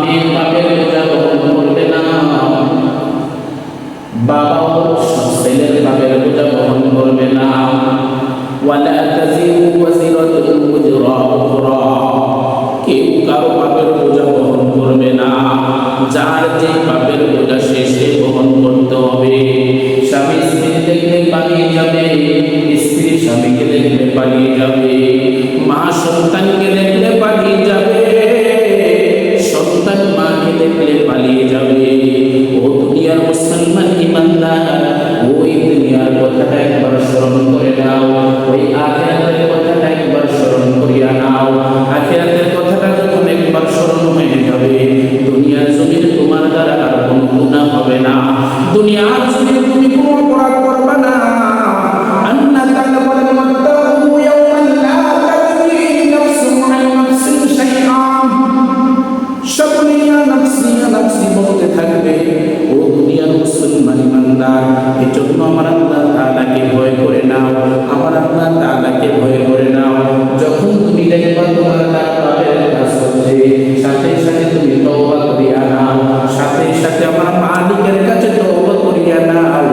মেয়ের বাপের বোঝা বহন করবে না। বাবাও ছেলের বাপের বোঝা বহন করবে না। ওয়ালা তাজিরু ওয়াজিরাতুন উজরা উখরা। কেউ কারও পাপের বোঝা বহন করবে না। যার যে পাপের বোঝা সে বহন করতে হবে। স্বামী স্ত্রী দেখলে পালিয়ে যাবে, স্ত্রী স্বামীকে দেখলে পালিয়ে যাবে। মা সন্তানকে ইমানদার এই জন্য আমার আল্লাহ তাআলাকে ভয় করে নাও। আমার আল্লাহ তাআলাকে ভয় করে নাও। যখন তুমি দেখবা তোমার কাজ হচ্ছে সাথে সাথে তুমি তওবা করিয়া নাও। সাথে সাথে আমার মালিকের কাছে তওবা করিয়া নাও।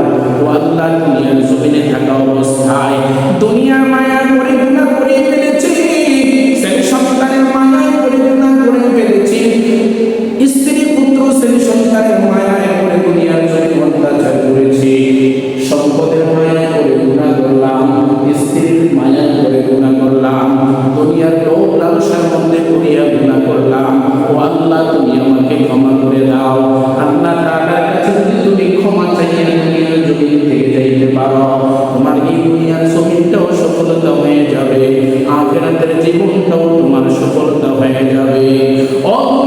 জীবনটাও তোমার সফলতা হয়ে যাবে। ও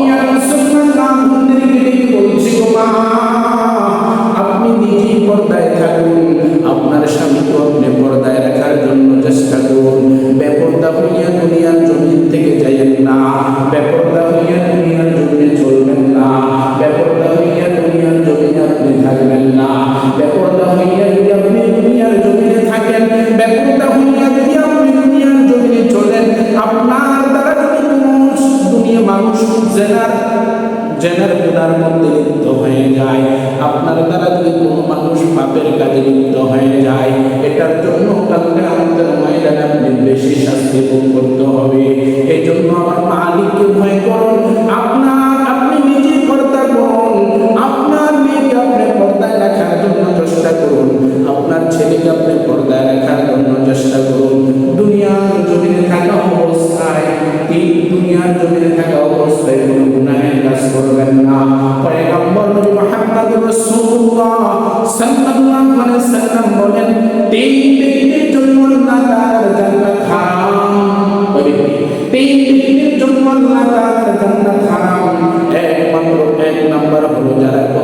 আপনার দ্বারা যদি কোনো দুনিয়া মানুষ জেনার জেনার গুনার মধ্যে লিপ্ত হয়ে যায়, আপনার দ্বারা যদি কোনো মানুষ পাপের কাজে লিপ্ত হয়ে যায়, এটার জন্য কালকে আমাদের মহিলারা আপনি বেশি শাস্তি ভোগ করতে হবে। এই জন্য আমার মালিককে ভয় করুন। আপনার, আপনি নিজে পর্দা করুন। আপনার মেয়েকে আপনি পর্দায় রাখার জন্য চেষ্টা করুন। আপনার ছেলেকে আপনি পর্দায় হযরত মুহাম্মদ রাসূলুল্লাহ সাল্লাল্লাহু আলাইহি ওয়াসাল্লাম বলেন তিন ব্যক্তির জন্য আল্লাহ তাআলার জান্নাত হারাম। তিন ব্যক্তির জন্য আল্লাহ তাআলার জান্নাত হারাম। একমাত্র এক নাম্বার হলো যারা